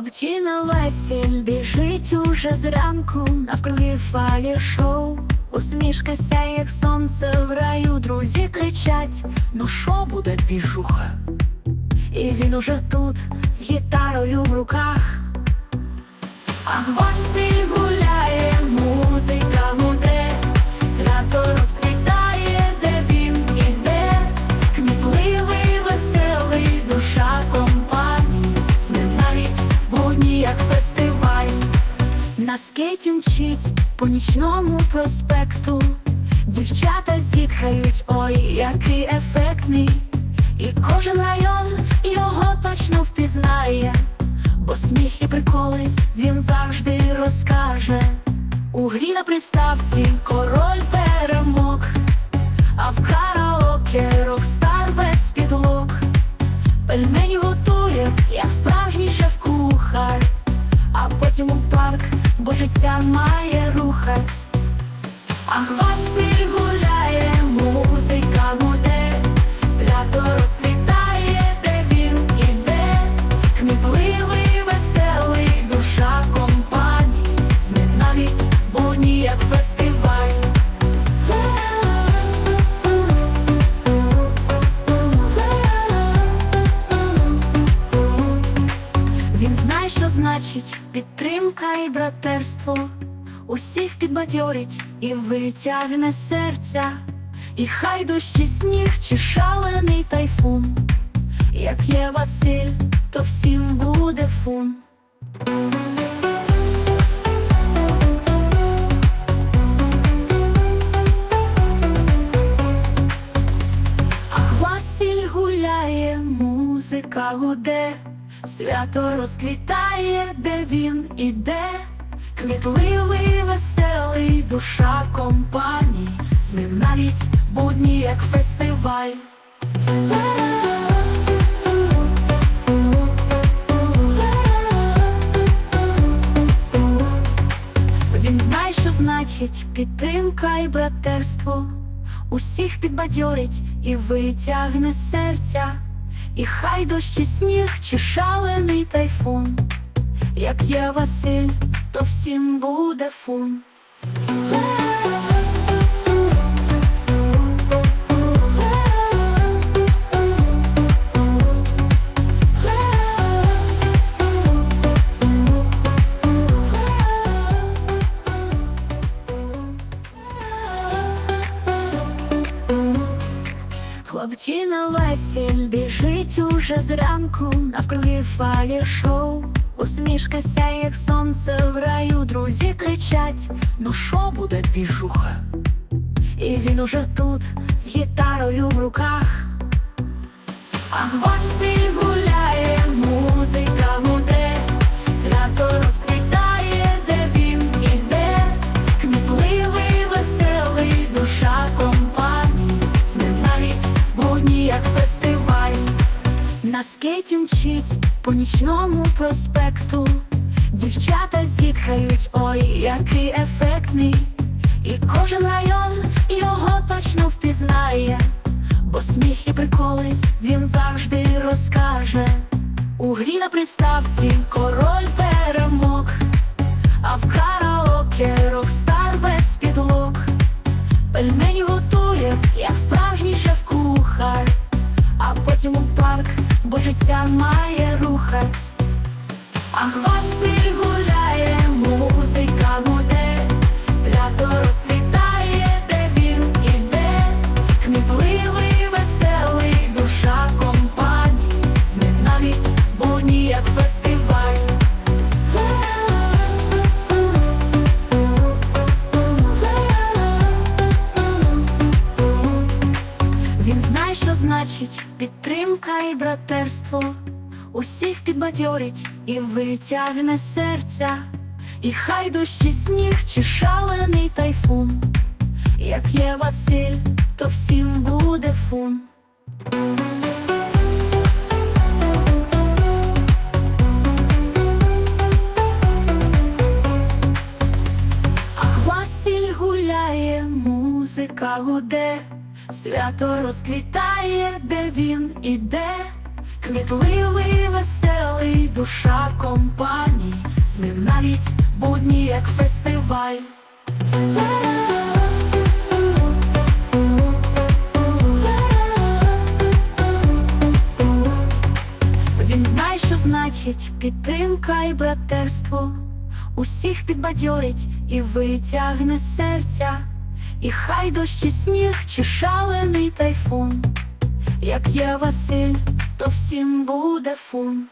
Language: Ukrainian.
Хлопці на весіль біжить уже зранку, навкруги фаєр шоу. Усмішка сяє, як сонце в раю, друзі кричать, ну шо буде двіжуха? І він уже тут з гітарою в руках. А Василь як фестиваль. На скейті мчить по нічному проспекту, дівчата зітхають, ой, який ефектний, і кожен район його точно впізнає. Бо сміх і приколи він завжди розкаже. У грі на приставці король парк, бо життя має рухать. Ах, Василь гуляє, музика гуде, свято розквітає, де він іде, кмітливий, веселий, душа компанії, з ним навіть будні, як фестиваль. Він знає, що значить підтримка і братерство. Усіх підбадьорить і витягне серця, і хай дощі сніг чи шалений тайфун. Як є Василь, то всім буде фун. Ах, Василь гуляє, музика гуде, свято розквітає, де він іде, квітливий, веселий, душа компанії, з ним навіть будні, як фестиваль. Він знає, що значить підтримка і братерство. Усіх підбадьорить і витягне серця, і хай дощі сніг чи шалений тайфун. Як є Василь, то всім буде фун. Хлопці Василь, біжить уже зранку, навкруги фаєр шоу. Усмішка сяє, як сонце в раю, друзі кричать, ну шо буде двіжуха? І він уже тут з гітарою в руках. а Василь гуляє, На скейті мчить по нічному проспекту, дівчата зітхають, ой, який ефектний, і кожен район його точно впізнає. Бо сміх і приколи він завжди розкаже. У грі на приставці король перемог, має рухать. Ах, Василь гуляє, музика гуде, свято розквітає, де він іде, кмітливий, веселий, душа компанії, з ним навіть будні, як фестиваль. Він знає, що значить підтримка і братерство. Усіх підбадьорить і витягне серця, і хай дощі сніг чи шалений тайфун. Як є Василь, то всім буде фун. Ах, гуляє, музика гуде, свято розквітає, де він іде, кмітливий, веселий, душа компанії, з ним навіть будні, як фестиваль. Він знає, що значить підтримка і братерство, усіх підбадьорить і витягне серця, і хай дощ і сніг чи шалений тайфун, як є Василь, то всім буде фун.